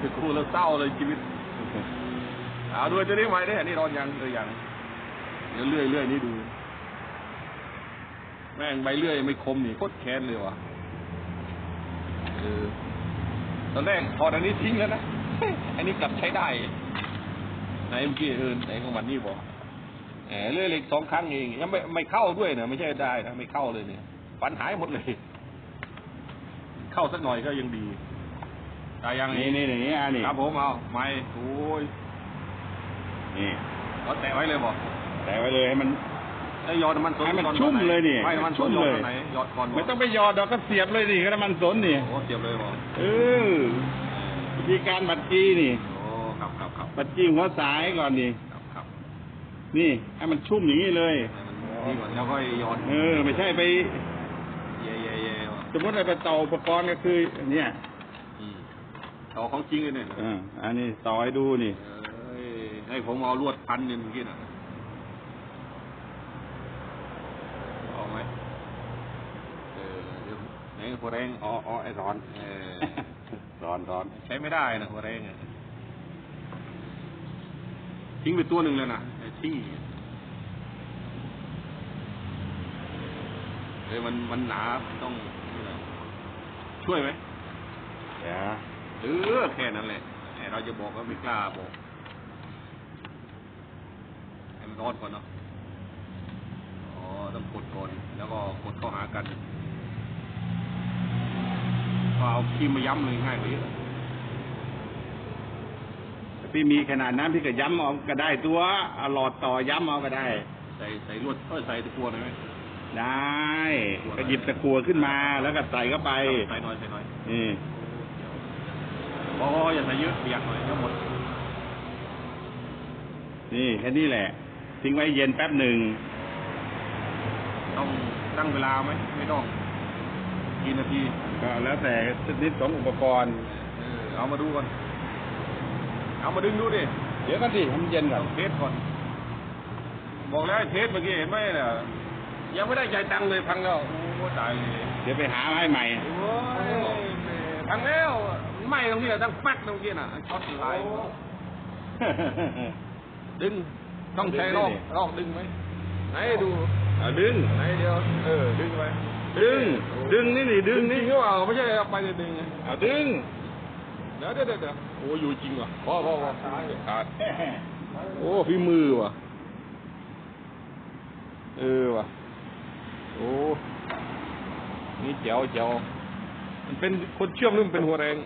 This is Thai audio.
คือกูแล้วเศร้าเลยชีวิตเอาด้วยจะได้ไหมได้อันนี้รอนยังเออยังเดี๋ยวเลื่อยเลื่อยนี่ดู แม่งใบเลื่อยไม่คมนี่โคตรแค้นเลยว่ะเออตอนแรกถอดอันนี้ทิ้งแล้วนะอันนี้กลับใช้ได้ไหนเมื่อกี้เออไหนของมันนี่บอกแหมเลื่อยเหล็กสองครั้งเองยังไม่ไม่เข้าด้วยนะไม่ใช่ได้นะไม่เข้าเลยเนี่ยปัญหายหมดเลย เข้าสักหน่อยก็ยังดี แต่ยังนี่นี่อย่างนี้อะนี่ครับผมเอาไม่โอ้ยนี่เอาแตะไว้เลยบอกแต่ไว้เลยให้มันไอ้ยอดน้ำมันสนให้มันก่อชุ่มตอไหเลยนี่ไม่น้ำมันสชุ่นมยอดเลยตอนไหนยอดก่อนบกไม่ต้องไปหยอดดอกก็เสียบเลยดิก็น้ำมันสนนี่โอ้เสียบเลยบอกเออวิธีการบัดจี้นี่โอ้ครับครับครับบัดจี้หัวสายก่อนนี่ครับครับนี่ให้มันชุ่มอย่างนี้เลยให้มันนี่ก่อนแล้วก็ยอดเออ ไม่ใช่ไปเย่เย่เย่ว่ะสมมติเราไปต่ออุปกรณ์ก็คือ เนี่ยอืม ต่อของจริงเลยเนี่ยเอออันนี้ต่อให้ดูนี่เอ้ยให้ผมเอาลวดพันเนี่ยเมื่อกี้น่ะเอาไหมเออเดี๋ยวไหนหัวแรงอ๋ออ๋อไอ้ร้อนเออร้อนร้อนใช้ไม่ได้นะหัวแรงอะทิ้งไปตัวหนึ่งเลยนะไอ้ทิ้งเอ้ยมันมันหนาต้องนี่แหละช่วยไหมเดี๋ยว เออแค่นั้นแหละไอ้เราจะบอกก็ไม่กล้าบอกให้มันร้อนก่อนเนาะอ๋อต้องกดก่อน แล้วก็กดเข้าหากันก็เอาครีมมาย้ำเลยง่ายกว่าเยอะพี่มีขนาดนั้นพี่ก็ย้ำเอาก็ได้ตัวเอาหลอดต่อย้ำเอาก็ได้ ใส่ใส่ใส่ลวดเออใส่ตะกัวหน่อยไหมได้ก็หยิบตะกัวขึ้นมาแล้วก็ใส่เข้าไปใส่หน่อยใส่หน่อยนี่ อ๋ออย่าใส่เยอะเปียกหน่อยก็หมด นี่แค่นี้แหละ ทิ้งไว้เย็นแป๊บหนึ่ง ต้องตั้งเวลาไหม ไม่ต้อง กี่นาที ก็แล้วแต่ชนิดของอุปกรณ์เออเอามาดูก่อน เอามาดึงดูดิ เดี๋ยวก็ดิให้มันเย็นก่อนเทสก่อน บอกแล้วให้เทสเมื่อกี้เห็นไหมเนี่ยยังไม่ได้ใจายตังค์เลยพังแล้วโอ้ตายเลยเดี๋ยวไปหามาให้ใหม่โอ้ย พังแล้วไหม่ตรงนี้ตั้งแป๊กตรงนี้น่ะช็อตไลน์ดึงต้องใช้รอกรอกดึงไหมไหนดูเอาดึงไหนเดียวเออดึงไปดึง ดึงนี่นี่ดึงจรินี่งหรือเปล่าไม่ใช่เอาไปจะดึงไงเอาดึงเดี๋ยวเดี๋ยวเดี๋ยวโอ้อยู่จริงว่ะพ่อพ่อพ่อขาดโอ้พี่มือว่ะเออว่ะโอ้นี่เจ๋วเจ๋วมัน เป็นคนเชื่อมหรือมันเป็นหัวแรง